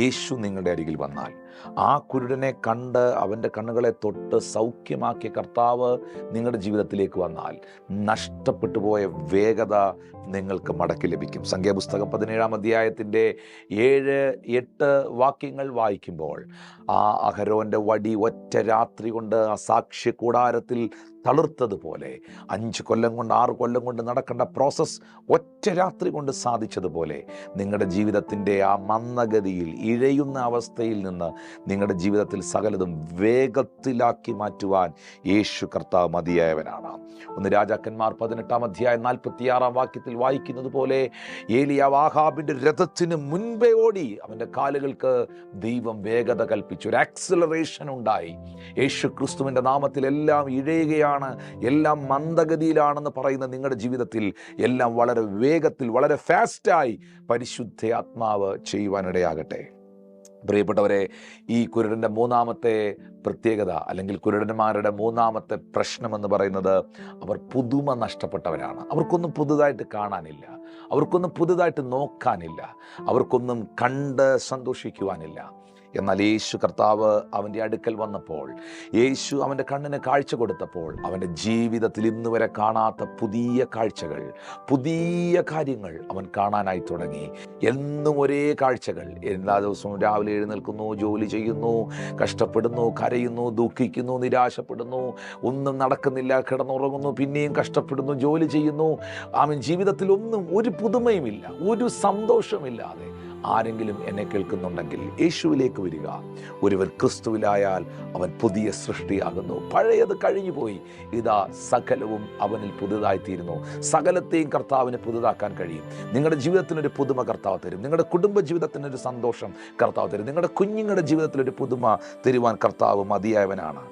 യേശു നിങ്ങളുടെ അരികിൽ വന്നാൽ. ആ കുരുടനെ കണ്ട് അവന്റെ കണ്ണുകളെ തൊട്ട് സൗഖ്യമാക്കിയ കർത്താവ് നിങ്ങളുടെ ജീവിതത്തിലേക്ക് വന്നാൽ. നഷ്ടപ്പെട്ടു പോയ വേഗത നിങ്ങൾക്ക് മടക്കി ലഭിക്കും. സംഖ്യാപുസ്തകം പതിനേഴാം അധ്യായത്തിന്റെ ഏഴ് എട്ട് വാക്യങ്ങൾ വായിക്കുമ്പോൾ ആ അഹരോന്റെ വടി ഒറ്റ രാത്രി കൊണ്ട് ആ സാക്ഷ്യ കൂടാരത്തിൽ തളിർത്തതുപോലെ അഞ്ച് കൊല്ലം കൊണ്ട് ആറ് കൊല്ലം കൊണ്ട് നടക്കേണ്ട പ്രോസസ്സ് ഒറ്റ രാത്രി കൊണ്ട് സാധിച്ചതുപോലെ നിങ്ങളുടെ ജീവിതത്തിന്റെ ആ മന്ദഗതിയിൽ ഇഴയുന്ന അവസ്ഥയിൽ നിന്ന് നിങ്ങളുടെ ജീവിതത്തിൽ സകലതും വേഗത്തിലാക്കി മാറ്റുവാൻ യേശു കർത്താവ് മതിയായവനാണ്. ഒന്ന് രാജാക്കന്മാർ പതിനെട്ടാം അധ്യായം നാൽപ്പത്തിയാറാം വാക്യത്തിൽ വായിക്കുന്നത് പോലെ ഏലിയ വാഹാബിന്റെ രഥത്തിന് മുൻപേ ഓടി അവന്റെ കാലുകൾക്ക് ദൈവം വേഗത കൽപ്പിച്ചു. ഒരു ആക്സിലറേഷൻ ഉണ്ടായി. യേശു ക്രിസ്തുവിന്റെ നാമത്തിൽ എല്ലാം ഇഴയുകയാണ്. എല്ലാം മന്ദഗതിയിലാണെന്ന് പറയുന്ന നിങ്ങളുടെ ജീവിതത്തിൽ എല്ലാം വളരെ വേഗത്തിൽ വളരെ ഫാസ്റ്റായി പരിശുദ്ധ ആത്മാവ് ചെയ്യുവാനിടയാകട്ടെ. പ്രിയപ്പെട്ടവരെ ഈ കുരുടന്റെ മൂന്നാമത്തെ പ്രത്യേകത അല്ലെങ്കിൽ കുരുടന്മാരുടെ മൂന്നാമത്തെ പ്രശ്നമെന്ന് പറയുന്നത് അവർ പുതുമ നഷ്ടപ്പെട്ടവരാണ്. അവർക്കൊന്നും പുതുതായിട്ട് കാണാനില്ല. അവർക്കൊന്നും പുതുതായിട്ട് നോക്കാനില്ല. അവർക്കൊന്നും കണ്ട് സന്തോഷിക്കുവാനില്ല. എന്നാൽ യേശു കർത്താവ് അവന്റെ അടുക്കൽ വന്നപ്പോൾ യേശു അവന്റെ കണ്ണിന് കാഴ്ച കൊടുത്തപ്പോൾ അവന്റെ ജീവിതത്തിൽ ഇന്ന് വരെ കാണാത്ത പുതിയ കാഴ്ചകൾ പുതിയ കാര്യങ്ങൾ അവൻ കാണാനായി തുടങ്ങി. എന്നും ഒരേ കാഴ്ചകൾ. എല്ലാ ദിവസവും രാവിലെ എഴുന്നേൽക്കുന്നു ജോലി ചെയ്യുന്നു കഷ്ടപ്പെടുന്നു കരയുന്നു ദുഃഖിക്കുന്നു നിരാശപ്പെടുന്നു ഒന്നും നടക്കുന്നില്ല കിടന്നുറങ്ങുന്നു പിന്നെയും കഷ്ടപ്പെടുന്നു ജോലി ചെയ്യുന്നു. ആമീൻ. ജീവിതത്തിൽ ഒന്നും ഒരു പുതുമയുമില്ല ഒരു സന്തോഷമില്ലാതെ ആരെങ്കിലും എന്നെ കേൾക്കുന്നുണ്ടെങ്കിൽ യേശുവിലേക്ക് വരിക. ഒരുവർ ക്രിസ്തുവിലായാൽ അവൻ പുതിയ സൃഷ്ടിയാകുന്നു. പഴയത് കഴിഞ്ഞുപോയി. ഇതാ സകലവും അവനിൽ പുതുതായിത്തീരുന്നു. സകലത്തെയും കർത്താവിന് പുതുതാക്കാൻ കഴിയും. നിങ്ങളുടെ ജീവിതത്തിനൊരു പുതുമ കർത്താവ് തരും. നിങ്ങളുടെ കുടുംബ ജീവിതത്തിനൊരു സന്തോഷം കർത്താവ് തരും. നിങ്ങളുടെ കുഞ്ഞുങ്ങളുടെ ജീവിതത്തിലൊരു പുതുമ തരുവാൻ കർത്താവ് മതിയായവനാണ്.